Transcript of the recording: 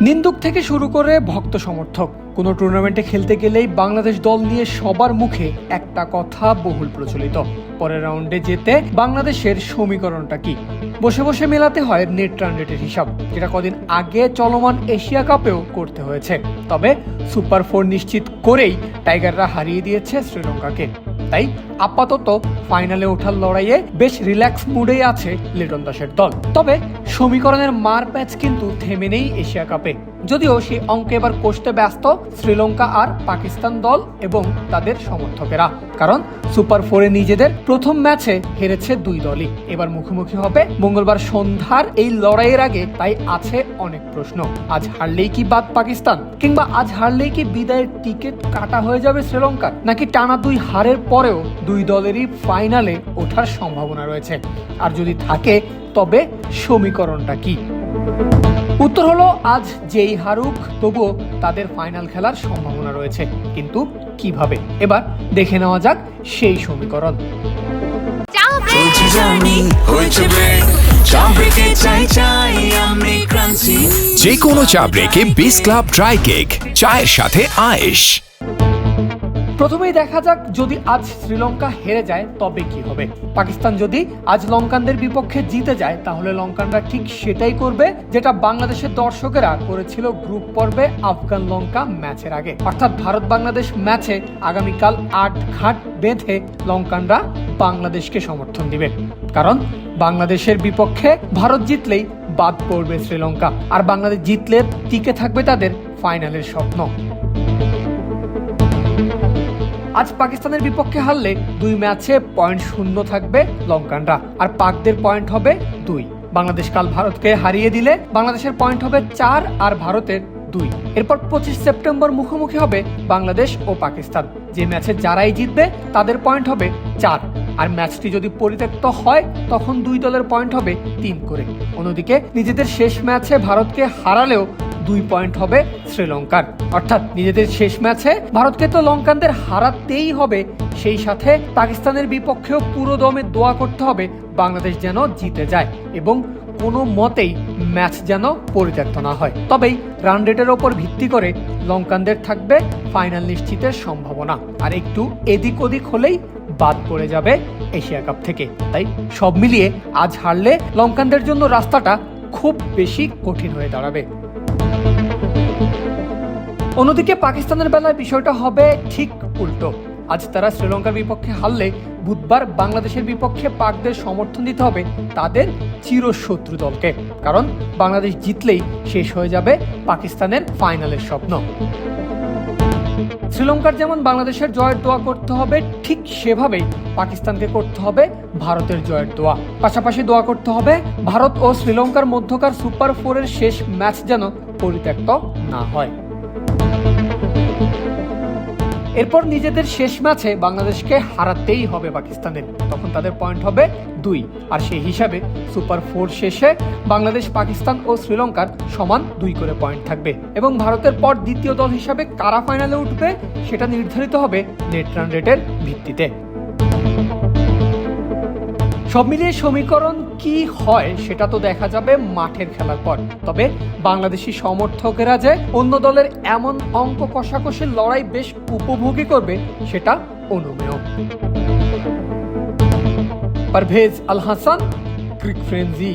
নিন্দুক থেকে শুরু করে ভক্ত সমর্থক। কোনো টুর্নামেন্টে খেলতে গেলেই বাংলাদেশ দল নিয়ে সবার মুখে একটা কথা বহুল প্রচলিত। পরের রাউন্ডে যেতে বাংলাদেশের সমীকরণটা কি? বসে বসে মেলাতে হয় নেট রান রেটের হিসাব, যেটা কদিন আগে চলমান এশিয়া কাপেও করতে হয়েছে। তবে সুপার ফোর নিশ্চিত করেই টাইগাররা হারিয়ে দিয়েছে শ্রীলঙ্কাকে। তাই আপাতত ফাইনালে ওঠার লড়াইয়ে বেশ রিল্যাক্স মুডেই আছে লিটন দাসের দল। তবে সমীকরণের মার প্যাচ কিন্তু থেমে নেই এশিয়া কাপে। যদিও সেই অঙ্কে এবার কষতে ব্যস্ত শ্রীলঙ্কা আর পাকিস্তান দল এবং তাদের সমর্থকেরা। কারণ সুপার ফোরে নিজেদের প্রথম ম্যাচে হেরেছে দুই দলই। এবার মুখোমুখি হবে মঙ্গলবার সন্ধ্যার এই লড়াইয়ের আগে, তাই আছে অনেক প্রশ্ন। আজ হারলেই কি বাদ পাকিস্তান? কিংবা আজ হারলেই কি বিদায়ের টিকিট কাটা হয়ে যাবে শ্রীলঙ্কার? নাকি টানা দুই হারের পরেও দুই দলেরই ফাইনালে ওঠার সম্ভাবনা রয়েছে। আর যদি থাকে তবে সমীকরণটা কি? উত্তর হলো আজ যেই হারুক তবুও তাদের ফাইনাল খেলার সম্ভাবনা রয়েছে। কিন্তু কীভাবে? এবার দেখে নেওয়া যাক সেই সমীকরণ। যে কোনো চা ব্রেকে বিস ক্লাব ড্রাই কেক চায়ের সাথে আয়েশ। প্রথমেই দেখা যাক যদি আজ শ্রীলঙ্কা হেরে যায়, তবে কি হবে? পাকিস্তান যদি আজ লঙ্কানদের বিপক্ষে জিতে যায়, তাহলে লঙ্কানরা ঠিক সেটাই করবে যেটা বাংলাদেশের দর্শকেরা করেছিল গ্রুপ পর্বে আফগান লঙ্কা ম্যাচের আগে। অর্থাৎ ভারত বাংলাদেশ ম্যাচে আগামীকাল আট ঘাট বেঁধে লঙ্কানরা বাংলাদেশকে সমর্থন দিবে। কারণ বাংলাদেশের বিপক্ষে ভারত জিতলেই বাদ পড়বে শ্রীলঙ্কা। আর বাংলাদেশ জিতলে টিকে থাকবে তাদের ফাইনালের স্বপ্ন। আজ পাকিস্তানের বিপক্ষে হারলে দুই ম্যাচে পয়েন্ট শূন্য থাকবে লঙ্কানরা, আর পাকদের পয়েন্ট হবে দুই। বাংলাদেশ কাল ভারতকে হারিয়ে দিলে বাংলাদেশের পয়েন্ট হবে চার আর ভারতের দুই। এরপর পঁচিশ সেপ্টেম্বর মুখোমুখি হবে বাংলাদেশ ও পাকিস্তান। যে ম্যাচে যারাই জিতবে, তাদের পয়েন্ট হবে চার। আর ম্যাচটি যদি পরিত্যক্ত হয়, তখন দুই দলের পয়েন্ট হবে তিন করে। অন্যদিকে, নিজেদের শেষ ম্যাচে ভারতকে হারালেও দুই পয়েন্ট হবে শ্রীলঙ্কার। অর্থাৎ নিজেদের শেষ ম্যাচে ভারতকে তো লঙ্কানদের হারাতেই হবে, সেই সাথে পাকিস্তানের বিপক্ষেও পুরো দমে দোয়া করতে হবে বাংলাদেশ যেন জিতে যায় এবং কোনো মতেই ম্যাচ যেন পরিত্যক্ত না হয়। তবেই রান রেটের ওপর ভিত্তি করে লঙ্কানদের থাকবে ফাইনাল নিশ্চিতের সম্ভাবনা। আর একটু এদিক ওদিক হলেই বাদ পড়ে যাবে এশিয়া কাপ থেকে। তাই সব মিলিয়ে আজ হারলে লঙ্কানদের জন্য রাস্তাটা খুব বেশি কঠিন হয়ে দাঁড়াবে। অন্যদিকে পাকিস্তানের বেলায় বিষয়টা হবে ঠিক উল্টো। আজ তারা শ্রীলঙ্কার বিপক্ষে হারলে বুধবার বাংলাদেশের বিপক্ষে পাকদের সমর্থন দিতে হবে তাদের চিরশত্রু দলকে। কারণ বাংলাদেশ জিতলেই শেষ হয়ে যাবে পাকিস্তানের ফাইনালের স্বপ্ন। শ্রীলঙ্কার যেমন বাংলাদেশের জয়ের দোয়া করতে হবে, ঠিক সেভাবেই পাকিস্তানকে করতে হবে ভারতের জয়ের দোয়া। পাশাপাশি দোয়া করতে হবে ভারত ও শ্রীলঙ্কার মধ্যকার সুপার ফোরের শেষ ম্যাচ যেন পরিত্যক্ত না হয়। এরপর নিজেদের শেষ ম্যাচে বাংলাদেশকে হারাতেই হবে পাকিস্তানের তখন তাদের পয়েন্ট হবে দুই। আর সেই হিসাবে সুপার ফোর শেষে বাংলাদেশ, পাকিস্তান ও শ্রীলঙ্কার সমান দুই করে পয়েন্ট থাকবে। এবং ভারতের পর দ্বিতীয় দল হিসাবে কারা ফাইনালে উঠবে, সেটা নির্ধারিত হবে নেট রান রেটের ভিত্তিতে। সব মিলিয়ে সমীকরণ কি হয় সেটা তো দেখা যাবে মাঠের খেলার পর। তবে বাংলাদেশি সমর্থকেরা যে অন্য দলের এমন অঙ্ক কষাকষির লড়াই বেশ উপভোগী করবে, সেটা অনুমেয়। পারভেজ আল হাসান, ক্রিক ফ্রেন্সি।